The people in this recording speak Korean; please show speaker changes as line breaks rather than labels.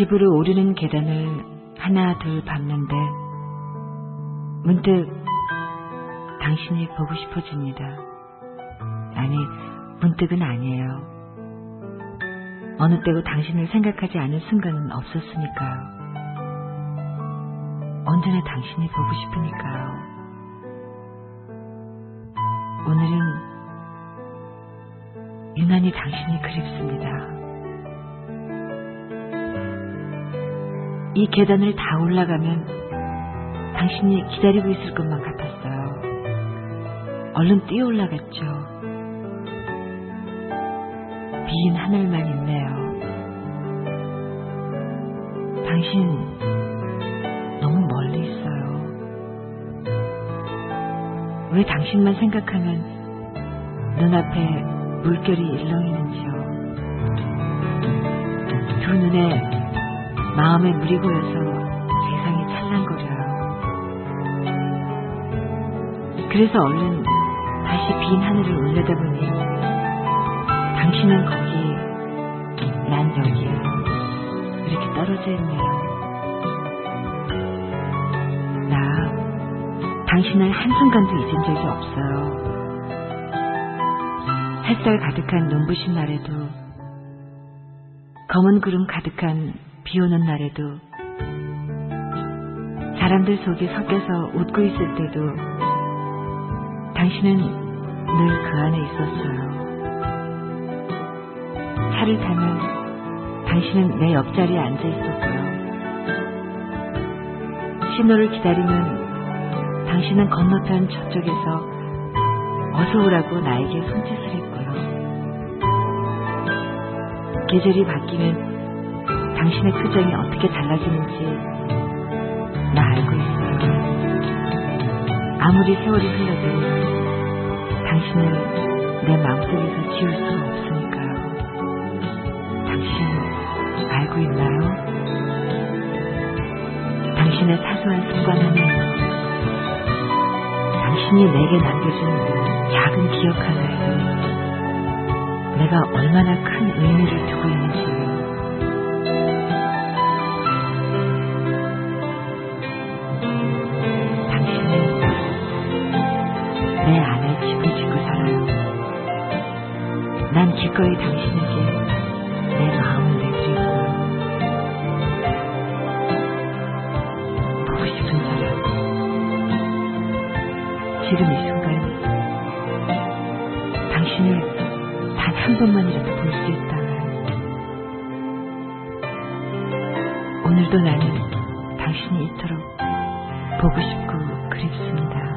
집으로 오르는 계단을 하나 둘 밟는데 문득 당신이 보고 싶어집니다. 아니, 문득은 아니에요. 어느 때고 당신을 생각하지 않은 순간은 없었으니까요. 언제나 당신이 보고 싶으니까요. 오늘은 유난히 당신이 그립습니다. 이 계단을 다 올라가면 당신이 기다리고 있을 것만 같았어요. 얼른 뛰어 올라갔죠. 빈 하늘만 있네요. 당신 너무 멀리 있어요. 왜 당신만 생각하면 눈앞에 물결이 일렁이는지요. 두 눈에 마음에 물이 고여서 세상이 찰랑거려요. 그래서 얼른 다시 빈 하늘을 올려다보니 당신은 거기, 난 여기 이렇게 떨어져 있네요. 나 당신을 한순간도 잊은 적이 없어요. 햇살 가득한 눈부신 날에도 검은 구름 가득한 비 오는 날에도 사람들 속에 섞여서 웃고 있을 때도 당신은 늘 그 안에 있었어요. 차를 타면 당신은 내 옆자리에 앉아 있었고요. 신호를 기다리면 당신은 건너편 저쪽에서 어서 오라고 나에게 손짓을 했고요. 계절이 바뀌면 당신의 표정이 어떻게 달라지는지 나 알고 있어요. 아무리 세월이 흘러도 당신을 내 마음속에서 지울 수가 없으니까요. 당신 알고 있나요? 당신의 사소한 순간 하나에도 당신이 내게 남겨준 작은 기억 하나에도 내가 얼마나 큰 의미를 두고 있는지 난 기꺼이 당신에게 내 마음을 내드리고요. 보고 싶은 사람. 지금 이 순간 당신을 단 한 번만이라도 볼 수 있다면 오늘도 나는 당신이 이토록 보고 싶고 그립습니다.